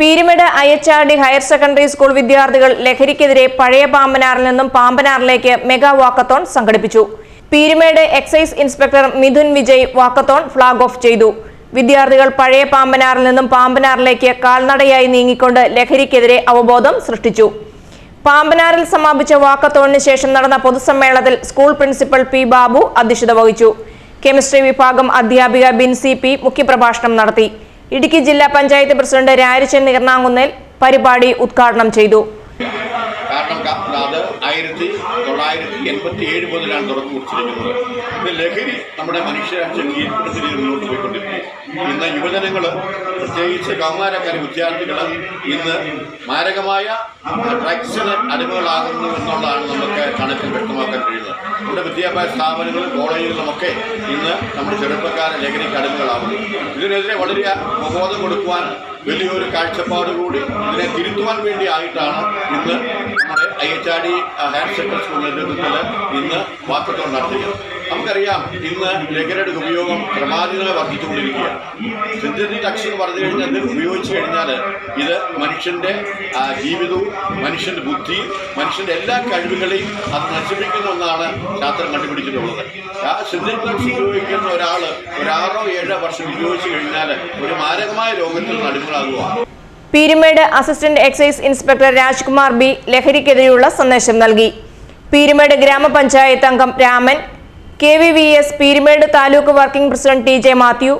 Peermade D higher secondary school വിദ്യാർത്ഥികൾ ലഹരിക്കെതിരെ പഴയ പാമ്പനാറിൽ നിന്നും പാമ്പനാറിലേക്ക് മെഗാ വാക്കത്തോൺ സംഘടിപ്പിച്ചു. Peermade excise inspector Mithun Vijay walkathon flag off ചെയ്തു. വിദ്യാർത്ഥികൾ പഴയ പാമ്പനാറിൽ നിന്നും പാമ്പനാറിലേക്ക് കാൽനടയായി നീങ്ങിക്കൊണ്ട് ലഹരിക്കെതിരെ അവബോധം സൃഷ്ടിച്ചു. പാമ്പനാറിൽ സമാപിച്ച വാക്കത്തോണിന് ശേഷം നടന്ന പൊതുസമ്മേളനത്തിൽ സ്കൂൾ പ്രിൻസിപ്പൽ പി ബാബു അധ്യക്ഷത വഹിച്ചു. കെമിസ്ട്രി വിഭാഗം അധ്യാപിക ബിൻസി പി മുഖ്യപ്രഭാഷണം നടത്തി. ഇടുക്കി ജില്ലാ പഞ്ചായത്ത് പ്രസിഡന്റ് രാരിച്ചൻ നീർണാങ്കുന്നേൽ പരിപാടി ഉദ്ഘാടനം ചെയ്തു. കാരണം അത് ആയിരത്തി തൊള്ളായിരത്തി എൺപത്തി ഏഴ് മുതലാണ് തുടക്കം ലഹരി നമ്മുടെ മനുഷ്യരാശി കീഴ്പ്പെടുത്തി മുന്നോട്ട് പോയിക്കൊണ്ടിരിക്കുന്നത് ഇന്ന് യുവജനങ്ങൾ പ്രത്യേകിച്ച് കൗമാരക്കാരി വിദ്യാർത്ഥികൾ ഇന്ന് മാരകമായ ഡ്രഗ്സിന് അടിമകളാകുന്നു എന്നുള്ളതാണ് നമുക്ക് കണക്കിൽ വ്യക്തമാക്കാൻ നമ്മുടെ വിദ്യാഭ്യാസ സ്ഥാപനങ്ങളും കോളേജുകളിലുമൊക്കെ ഇന്ന് നമ്മുടെ ചെറുപ്പക്കാരെ ലഹരിക്ക് അടിമകളാകുന്നു ഇതിനെതിരെ വളരെ അവബോധം കൊടുക്കുവാൻ വലിയൊരു കാഴ്ചപ്പാട് കൂടി ഇതിനെ തിരുത്തുവാൻ വേണ്ടി ആയിട്ടാണ് ഇന്ന് നമ്മുടെ I H R D higher secondary school നേതൃത്വത്തിൽ ഇന്ന് വാക്കത്തോൺ നടത്തിയത് നമുക്കറിയാം ഇന്ന് ലഹരിയുടെ ഉപയോഗം ക്രമാതീതമായി വർദ്ധിച്ചുകൊണ്ടിരിക്കുകയാണ്. സിന്തറ്റിക് ടക്സ് എന്ന് പറഞ്ഞു കഴിഞ്ഞാൽ ഇത് ഉപയോഗിച്ച് കഴിഞ്ഞാൽ ഇത് മനുഷ്യന്റെ ജീവിതവും മനുഷ്യന്റെ ബുദ്ധിയും മനുഷ്യന്റെ എല്ലാ കഴിവുകളെയും അത് നശിപ്പിക്കുന്ന ഒന്നാണ് ശാസ്ത്രം കണ്ടുപിടിച്ചിട്ടുള്ളത്. ആ സിന്തറ്റിക് ടക്സ് ഉപയോഗിക്കുന്ന ഒരാൾ ഒരാറോ ഏഴോ വർഷം ഉപയോഗിച്ചു കഴിഞ്ഞാൽ ഒരു മാരകമായ രോഗത്തിൽ അടിമകളാകുക Peermade assistant excise inspector Rajkumar B ലഹരിക്കെതിരെയുള്ള സന്ദേശം നൽകി. പീരുമേട് ഗ്രാമപഞ്ചായത്ത് അംഗം Raman K V V S Peermade taluk working president T J Mathew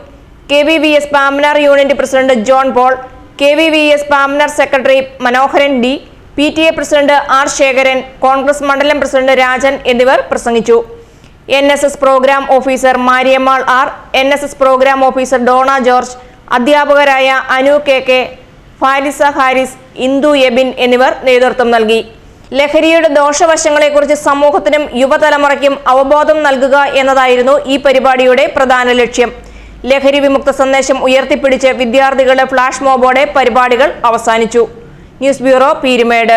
K V V S Pamanar unit president John Paul K V V S Pamanar secretary Manoharan D P T A president R Sekharan Congress മണ്ഡലം president Rajan എന്നിവർ പ്രസംഗിച്ചു. N S S programme officer Mariyammal R N S S programme officer Dona George അധ്യാപകരായ Anu K K Farisa Haris Indu Ebin എന്നിവർ നേതൃത്വം നൽകി. ലഹരിയുടെ ദോഷവശങ്ങളെക്കുറിച്ച് സമൂഹത്തിനും യുവതലമുറയ്ക്കും അവബോധം നൽകുക എന്നതായിരുന്നു ഈ പരിപാടിയുടെ പ്രധാന ലക്ഷ്യം. ലഹരി വിമുക്ത സന്ദേശം ഉയർത്തിപ്പിടിച്ച് വിദ്യാർത്ഥികളുടെ ഫ്ലാഷ് മോബോടെ പരിപാടികൾ അവസാനിച്ചു. News bureau Peermade.